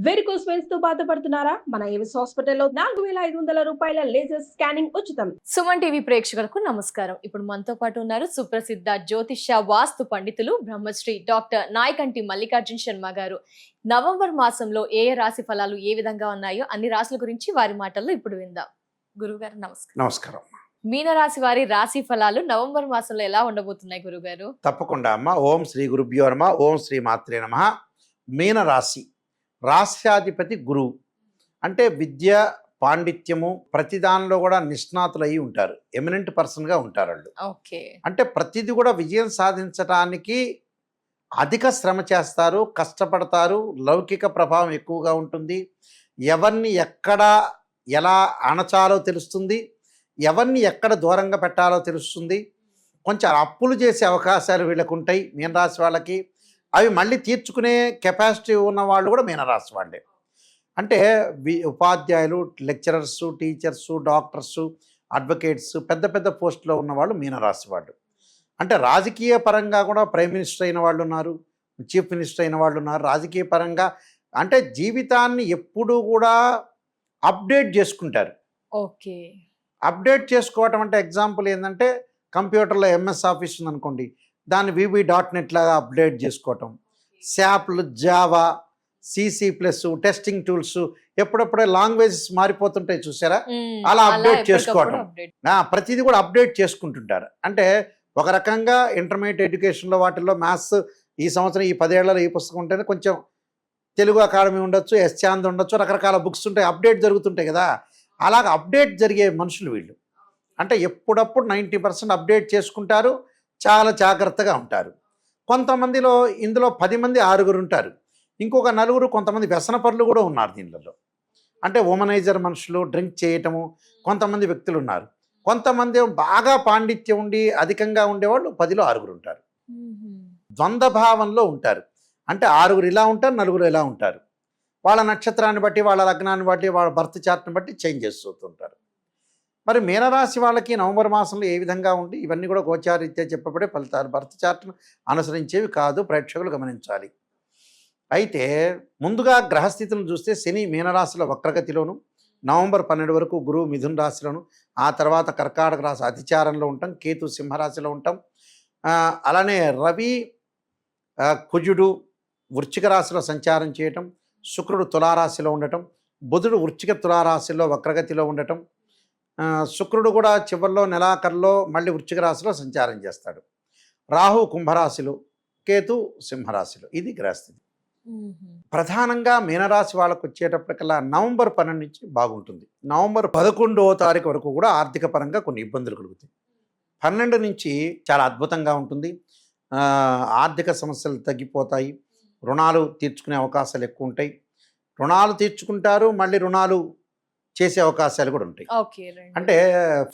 Varicose వెన్స్తో బాధపడుతున్నారా? మన Avis హాస్పిటల్లో నాలుగు వేల ఐదు వందల రూపాయల లేజర్ స్కానింగ్ ఉచితం. సుమన్ టీవీ ప్రేక్షకులకు నమస్కారం. ఇప్పుడు మనతో పాటు ఉన్నారు సుప్రసిద్ధ జ్యోతిష వాస్తు పండితులు బ్రహ్మశ్రీ డాక్టర్ నాయకంటి మల్లికార్జున్ శర్మ గారు. నవంబర్ మాసంలో ఏ ఏ రాశి ఫలాలు ఏ విధంగా ఉన్నాయో అన్ని రాశుల గురించి వారి మాటల్లో ఇప్పుడు విందాం. గురుగారు నమస్కారం. నమస్కారం. మీన రాశి వారి రాశి ఫలాలు నవంబర్ మాసంలో ఎలా ఉండబోతున్నాయి గురుగారు? తప్పకుండా అమ్మ. ఓం శ్రీ గురుభ్యో నమ. ఓం శ్రీ మాత్రే నమ. మీన రాశి రాశ్యాధిపతి గురువు. అంటే విద్య పాండిత్యము ప్రతి దానిలో కూడా నిష్ణాతులు అయి ఉంటారు. ఎమినెంట్ పర్సన్గా ఉంటారు వాళ్ళు. ఓకే. అంటే ప్రతిదీ కూడా విజయం సాధించడానికి అధిక శ్రమ చేస్తారు కష్టపడతారు లౌకిక ప్రభావం ఎక్కువగా ఉంటుంది. ఎవరిని ఎక్కడ ఎలా అణచాలో తెలుస్తుంది. ఎవరిని ఎక్కడ దూరంగా పెట్టాలో తెలుస్తుంది. కొంచెం అప్పులు చేసే అవకాశాలు వీళ్ళకు ఉంటాయి మీనరాశి వాళ్ళకి అవి మళ్ళీ తీర్చుకునే కెపాసిటీ ఉన్న వాళ్ళు కూడా మీనరాశి వాళ్ళే. అంటే వి- ఉపాధ్యాయులు లెక్చరర్స్ టీచర్స్ డాక్టర్స్ అడ్వకేట్స్ పెద్ద పెద్ద పోస్టులో ఉన్నవాళ్ళు మీనరాశి వాళ్ళు. అంటే రాజకీయ పరంగా కూడా ప్రైమ్ మినిస్టర్ అయిన వాళ్ళు ఉన్నారు చీఫ్ మినిస్టర్ అయిన వాళ్ళు ఉన్నారు. రాజకీయ పరంగా అంటే జీవితాన్ని ఎప్పుడూ కూడా అప్డేట్ చేసుకుంటారు. ఓకే. అప్డేట్ చేసుకోవటం అంటే ఎగ్జాంపుల్ ఏంటంటే కంప్యూటర్లో ఎంఎస్ ఆఫీస్ ఉందనుకోండి దాన్ని వివి డాట్ నెట్ లాగా అప్డేట్ చేసుకోవటం. శాప్లు Java CC plus testing tools ఎప్పుడప్పుడే languages మారిపోతుంటాయి చూసారా. అలా ఎప్పటికప్పుడు చేసుకోవటం. ప్రతిదీ కూడా అప్డేట్ చేసుకుంటుంటారు. అంటే ఒక రకంగా ఇంటర్మీడియట్ ఎడ్యుకేషన్లో వాటిల్లో మ్యాథ్స్ ఈ సంవత్సరం ఈ పదేళ్ళలో ఈ పుస్తకం ఉంటేనే కొంచెం తెలుగు అకాడమీ ఉండొచ్చు ఎస్చాంద్ ఉండొచ్చు రకరకాల బుక్స్ ఉంటాయి అప్డేట్ జరుగుతుంటాయి కదా. అలాగ అప్డేట్ జరిగే మనుషులు వీళ్ళు. అంటే ఎప్పుడప్పుడు నైంటీ పర్సెంట్ అప్డేట్ చేసుకుంటారు. చాలా జాగ్రత్తగా ఉంటారు. కొంతమందిలో ఇందులో పది మంది ఆరుగురు ఉంటారు. ఇంకొక నలుగురు కొంతమంది వ్యసనపరులు కూడా ఉన్నారు దీనిలో అంటే ఉమనైజర్ మనుషులు డ్రింక్ చేయటము కొంతమంది వ్యక్తులు ఉన్నారు కొంతమంది బాగా పాండిత్యం ఉండి అధికంగా ఉండేవాళ్ళు పదిలో ఆరుగురు ఉంటారు. ద్వంద్వ భావంలో ఉంటారు. అంటే ఆరుగురు ఇలా ఉంటారు నలుగురు ఇలా ఉంటారు. వాళ్ళ నక్షత్రాన్ని బట్టి వాళ్ళ లగ్నాన్ని బట్టి వాళ్ళ బర్త్ చార్ట్ని బట్టి చేంజ్ చేస్తుంటారు మరి మీనరాశి వాళ్ళకి నవంబర్ మాసంలో ఏ విధంగా ఉండి ఇవన్నీ కూడా గోచారీత్యా చెప్పబడే ఫలితాలు. భర్త చార్ట్ను అనుసరించేవి కాదు ప్రేక్షకులు గమనించాలి. అయితే ముందుగా గ్రహస్థితులను చూస్తే శని మీనరాశిలో వక్రగతిలోను నవంబర్ పన్నెండు వరకు గురువు మిథున రాశిలోను ఆ తర్వాత కర్కాటక రాశి అతిచారంలో ఉంటాం కేతు సింహరాశిలో ఉంటాం. అలానే రవి కుజుడు వృశ్చిక రాశిలో సంచారం చేయటం శుక్రుడు తులారాశిలో ఉండటం బుధుడు వృశ్చిక తులారాశిలో వక్రగతిలో ఉండటం శుక్రుడు కూడా చివరిలో నెలాఖరులో మళ్ళీ వృశ్చిక రాశిలో సంచారం చేస్తాడు. రాహు కుంభరాశిలో కేతు సింహరాశిలో. ఇది గ్రహస్థితి. ప్రధానంగా మీనరాశి వాళ్ళకు వచ్చేటప్పటికల్లా నవంబర్ పన్నెండు నుంచి బాగుంటుంది. నవంబర్ పదకొండవ తారీఖు వరకు కూడా ఆర్థిక పరంగా కొన్ని ఇబ్బందులు కలుగుతాయి. పన్నెండు నుంచి చాలా అద్భుతంగా ఉంటుంది. ఆర్థిక సమస్యలు తగ్గిపోతాయి. రుణాలు తీర్చుకునే అవకాశాలు ఎక్కువ ఉంటాయి. రుణాలు తీర్చుకుంటారు మళ్ళీ రుణాలు చేసే అవకాశాలు కూడా ఉంటాయి. అంటే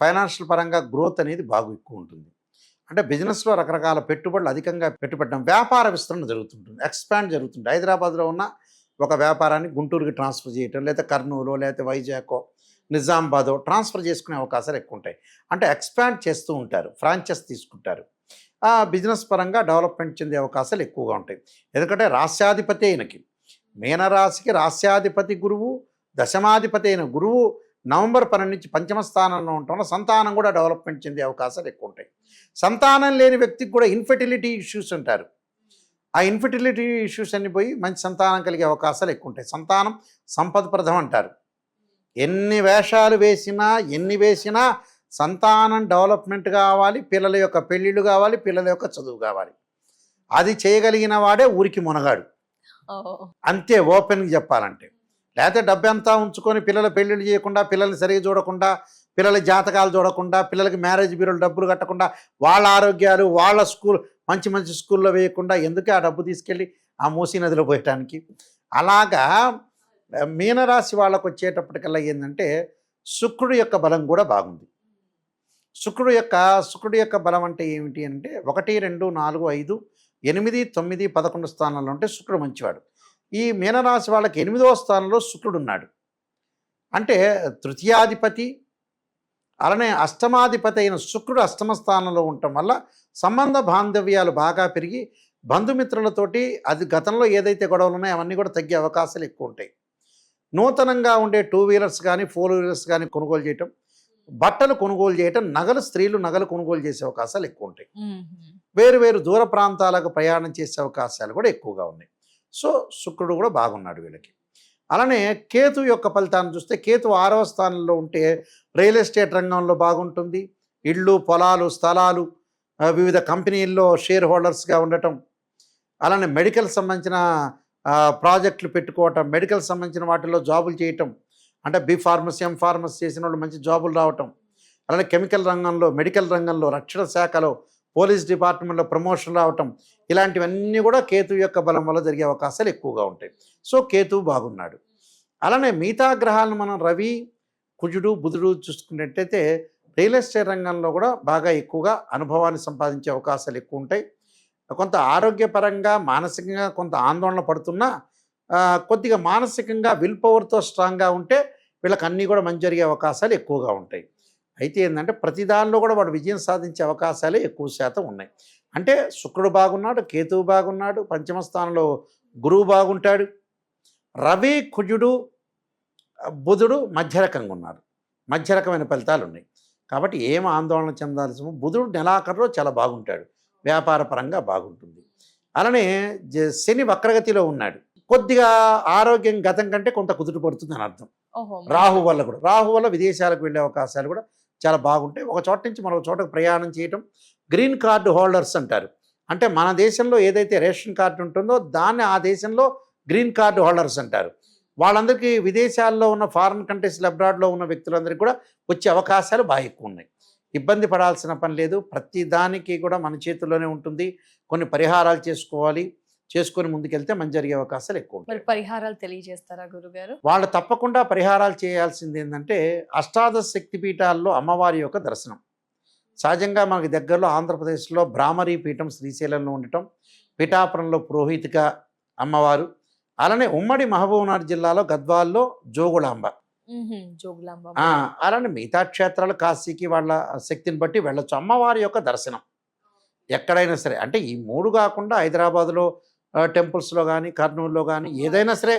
ఫైనాన్షియల్ పరంగా గ్రోత్ అనేది బాగా ఎక్కువ ఉంటుంది. అంటే బిజినెస్లో రకరకాల పెట్టుబడులు అధికంగా పెట్టుబడడం వ్యాపార విస్తరణ జరుగుతుంటుంది. ఎక్స్పాండ్ జరుగుతుంది. హైదరాబాద్లో ఉన్న ఒక వ్యాపారాన్ని గుంటూరుకి ట్రాన్స్ఫర్ చేయటం లేదా కర్నూలు లేకపోతే వైజాగో నిజామాబాదో ట్రాన్స్ఫర్ చేసుకునే అవకాశాలు ఎక్కువ ఉంటాయి. అంటే ఎక్స్పాండ్ చేస్తూ ఉంటారు. ఫ్రాంచైజ్ తీసుకుంటారు. ఆ బిజినెస్ పరంగా డెవలప్మెంట్ చెందే అవకాశాలు ఎక్కువగా ఉంటాయి. ఎందుకంటే రాస్యాధిపతి అయినకి. మీనరాశికి రాస్యాధిపతి గురువు దశమాధిపతి అయిన గురువు నవంబర్ పన్నెండు నుంచి పంచమ స్థానంలో ఉండటం వల్ల సంతానం కూడా డెవలప్మెంట్ చెందే అవకాశాలు ఎక్కువ ఉంటాయి సంతానం లేని వ్యక్తికి కూడా ఇన్ఫెర్టిలిటీ ఇష్యూస్ ఉంటారు ఆ ఇన్ఫెర్టిలిటీ ఇష్యూస్ అన్ని పోయి మంచి సంతానం కలిగే అవకాశాలు ఎక్కువ ఉంటాయి సంతానం సంపదప్రదం అంటారు. ఎన్ని వేషాలు వేసినా ఎన్ని వేసినా సంతానం డెవలప్మెంట్ కావాలి పిల్లల యొక్క పెళ్ళిళ్ళు కావాలి పిల్లల యొక్క చదువు కావాలి. అది చేయగలిగిన వాడే ఊరికి మునగాడు. అంతే ఓపెన్గా చెప్పాలంటే. లేకపోతే డబ్బు ఉంచుకొని పిల్లల పెళ్ళిళ్ళు చేయకుండా పిల్లల్ని సరిగా చూడకుండా పిల్లల జాతకాలు చూడకుండా పిల్లలకి మ్యారేజ్ బ్యూరోలు డబ్బులు కట్టకుండా వాళ్ళ ఆరోగ్యాలు వాళ్ళ స్కూల్ మంచి మంచి స్కూల్లో వేయకుండా ఎందుకే ఆ డబ్బు తీసుకెళ్ళి ఆ మూసీ నదిలో పోయటానికి? అలాగా మీనరాశి వాళ్ళకు వచ్చేటప్పటికల్లా ఏంటంటే శుక్రుడు యొక్క బలం కూడా బాగుంది. శుక్రుడు యొక్క శుక్రుడు యొక్క బలం అంటే ఏమిటి అంటే ఒకటి రెండు నాలుగు ఐదు ఎనిమిది తొమ్మిది పదకొండు స్థానాల్లో ఉంటే శుక్రుడు మంచివాడు. ఈ మీనరాశి వాళ్ళకి ఎనిమిదవ స్థానంలో శుక్రుడు ఉన్నాడు అంటే తృతీయాధిపతి అలానే అష్టమాధిపతి అయిన శుక్రుడు అష్టమ స్థానంలో ఉండటం వల్ల సంబంధ బాంధవ్యాలు బాగా పెరిగి బంధుమిత్రులతోటి అది గతంలో ఏదైతే గొడవలు ఉన్నాయో అవన్నీ కూడా తగ్గే అవకాశాలు ఎక్కువ ఉంటాయి. నూతనంగా ఉండే టూ వీలర్స్ కానీ ఫోర్ వీలర్స్ కానీ కొనుగోలు చేయటం బట్టలు కొనుగోలు చేయటం నగలు స్త్రీలు నగలు కొనుగోలు చేసే అవకాశాలు ఎక్కువ ఉంటాయి. వేరు వేరు దూర ప్రాంతాలకు ప్రయాణం చేసే అవకాశాలు కూడా ఎక్కువగా ఉన్నాయి. సో శుక్రుడు కూడా బాగున్నాడు వీళ్ళకి. అలానే కేతు యొక్క ఫలితాన్ని చూస్తే కేతు ఆరవ స్థానంలో ఉంటే రియల్ ఎస్టేట్ రంగంలో బాగుంటుంది. ఇళ్ళు పొలాలు స్థలాలు వివిధ కంపెనీల్లో షేర్ హోల్డర్స్గా ఉండటం. అలానే మెడికల్ సంబంధించిన ప్రాజెక్టులు పెట్టుకోవటం మెడికల్ సంబంధించిన వాటిల్లో జాబులు చేయటం అంటే బి ఫార్మసీ ఎం ఫార్మసీ చేసిన వాళ్ళు మంచి జాబులు రావటం. అలానే కెమికల్ రంగంలో మెడికల్ రంగంలో రక్షణ శాఖలో పోలీస్ డిపార్ట్మెంట్లో ప్రమోషన్ రావటం ఇలాంటివన్నీ కూడా కేతు యొక్క బలం వల్ల జరిగే అవకాశాలు ఎక్కువగా ఉంటాయి. సో కేతు బాగున్నాడు. అలానే మిగతా గ్రహాలను మనం రవి కుజుడు బుధుడు చూసుకున్నట్టయితే రియల్ ఎస్టేట్ రంగంలో కూడా బాగా ఎక్కువగా అనుభవాన్ని సంపాదించే అవకాశాలు ఎక్కువ ఉంటాయి. కొంత ఆరోగ్యపరంగా మానసికంగా కొంత ఆందోళన పడుతున్నా కొద్దిగా మానసికంగా విల్ పవర్తో స్ట్రాంగ్గా ఉంటే వీళ్ళకి అన్నీ కూడా మంచి జరిగే అవకాశాలు ఎక్కువగా ఉంటాయి. అయితే ఏంటంటే ప్రతి దానిలో కూడా వాడు విజయం సాధించే అవకాశాలే ఎక్కువ శాతం ఉన్నాయి. అంటే శుక్రుడు బాగున్నాడు కేతువు బాగున్నాడు పంచమ స్థానంలో గురువు బాగుంటాడు రవి కుజుడు బుధుడు మధ్య రకంగా ఉన్నారు. మధ్య రకమైన ఫలితాలు ఉన్నాయి. కాబట్టి ఏం ఆందోళన చెందాల్సిన బుధుడు నెలాఖరులో చాలా బాగుంటాడు. వ్యాపార పరంగా బాగుంటుంది. అలానే శని వక్రగతిలో ఉన్నాడు. కొద్దిగా ఆరోగ్యం గతం కంటే కొంత కుదుట పడుతుంది అని అర్థం రాహు వల్ల కూడా. రాహు వల్ల విదేశాలకు వెళ్ళే అవకాశాలు కూడా చాలా బాగుంటాయి. ఒక చోట నుంచి మరొక చోటకు ప్రయాణం చేయటం గ్రీన్ కార్డు హోల్డర్స్ అంటారు. అంటే మన దేశంలో ఏదైతే రేషన్ కార్డు ఉంటుందో దాన్ని ఆ దేశంలో గ్రీన్ కార్డు హోల్డర్స్ అంటారు. వాళ్ళందరికీ విదేశాల్లో ఉన్న ఫారిన్ కంట్రీస్ అబ్రాడ్లో ఉన్న వ్యక్తులందరికీ కూడా వచ్చే అవకాశాలు బాగా ఎక్కువ ఉన్నాయి. ఇబ్బంది పడాల్సిన పని లేదు. ప్రతి దానికి కూడా మన చేతుల్లోనే ఉంటుంది. కొన్ని పరిహారాలు చేసుకోవాలి. చేసుకొని ముందుకెళ్తే మంచి జరిగే అవకాశాలు ఎక్కువ మరి పరిహారాలు తెలియజేస్తారా గురుగారు? వాళ్ళు తప్పకుండా పరిహారాలు చేయాల్సింది ఏంటంటే అష్టాదశ శక్తి పీఠాల్లో అమ్మవారి యొక్క దర్శనం. సహజంగా మనకి దగ్గరలో ఆంధ్రప్రదేశ్లో భ్రామరీ పీఠం శ్రీశైలంలో ఉండటం పిఠాపురంలో పురోహితిక అమ్మవారు అలానే ఉమ్మడి మహబూబ్నగర్ జిల్లాలో గద్వాల్లో జోగులాంబ. జోగులాంబ అలానే మిగతా క్షేత్రాలు కాశీకి వాళ్ళ శక్తిని బట్టి వెళ్ళొచ్చు అమ్మవారి యొక్క దర్శనం. ఎక్కడైనా సరే అంటే ఈ మూడు కాకుండా హైదరాబాద్లో టెంపుల్స్లో కానీ కర్నూలులో కానీ ఏదైనా సరే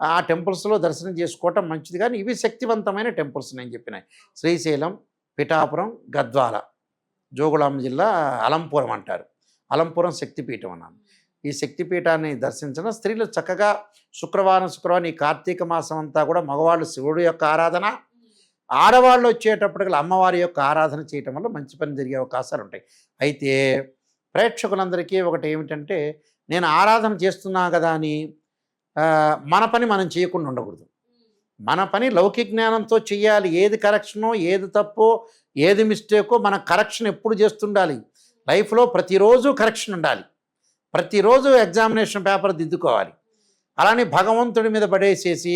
ఆ టెంపుల్స్లో దర్శనం చేసుకోవటం మంచిది. కానీ ఇవి శక్తివంతమైన టెంపుల్స్ నేను చెప్పినాయి. శ్రీశైలం పిఠాపురం గద్వాల జోగులాం జిల్లా అలంపురం అంటారు. అలంపురం శక్తిపీఠం అన్నాను. ఈ శక్తిపీఠాన్ని దర్శించిన స్త్రీలు చక్కగా శుక్రవారం శుక్రవారం ఈ కార్తీక మాసం అంతా కూడా మగవాళ్ళు శివుడు యొక్క ఆరాధన ఆడవాళ్ళు వచ్చేటప్పటికి అమ్మవారి యొక్క ఆరాధన చేయటం వల్ల మంచి పని జరిగే అవకాశాలు ఉంటాయి. అయితే ప్రేక్షకులందరికీ ఒకటి ఏమిటంటే నేను ఆరాధన చేస్తున్నా కదా అని మన పని మనం చేయకుండా ఉండకూడదు. మన పని లౌకిక జ్ఞానంతో చేయాలి ఏది కరెక్షనో ఏది తప్పో ఏది మిస్టేకో మన కరెక్షన్ ఎప్పుడు చేస్తుండాలి. లైఫ్లో ప్రతిరోజు కరెక్షన్ ఉండాలి. ప్రతిరోజు ఎగ్జామినేషన్ పేపర్ దిద్దుకోవాలి. అలానే భగవంతుడి మీద పడేసేసి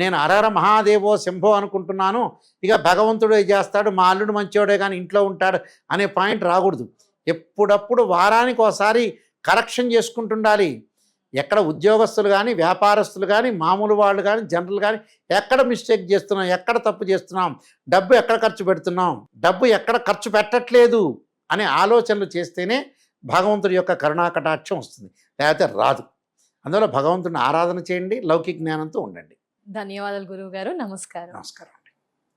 నేను అరర మహాదేవో శంభో అనుకుంటున్నాను ఇక భగవంతుడే చేస్తాడు మా అల్లుడు మంచివాడే కానీ ఇంట్లో ఉంటాడు అనే పాయింట్ రాకూడదు. ఎప్పుడప్పుడు వారానికి ఒకసారి కరెక్షన్ చేసుకుంటుండాలి. ఎక్కడ ఉద్యోగస్తులు కానీ వ్యాపారస్తులు కానీ మామూలు వాళ్ళు కానీ జనరల్ కానీ ఎక్కడ మిస్టేక్ చేస్తున్నాం ఎక్కడ తప్పు చేస్తున్నాం డబ్బు ఎక్కడ ఖర్చు పెడుతున్నాం డబ్బు ఎక్కడ ఖర్చు పెట్టట్లేదు అనే ఆలోచనలు చేస్తేనే భగవంతుడి యొక్క కరుణాకటాక్షం వస్తుంది. లేకపోతే రాదు. అందువల్ల భగవంతుడిని ఆరాధన చేయండి లౌకిక జ్ఞానంతో ఉండండి. ధన్యవాదాలు గురువు గారు నమస్కారం. నమస్కారం.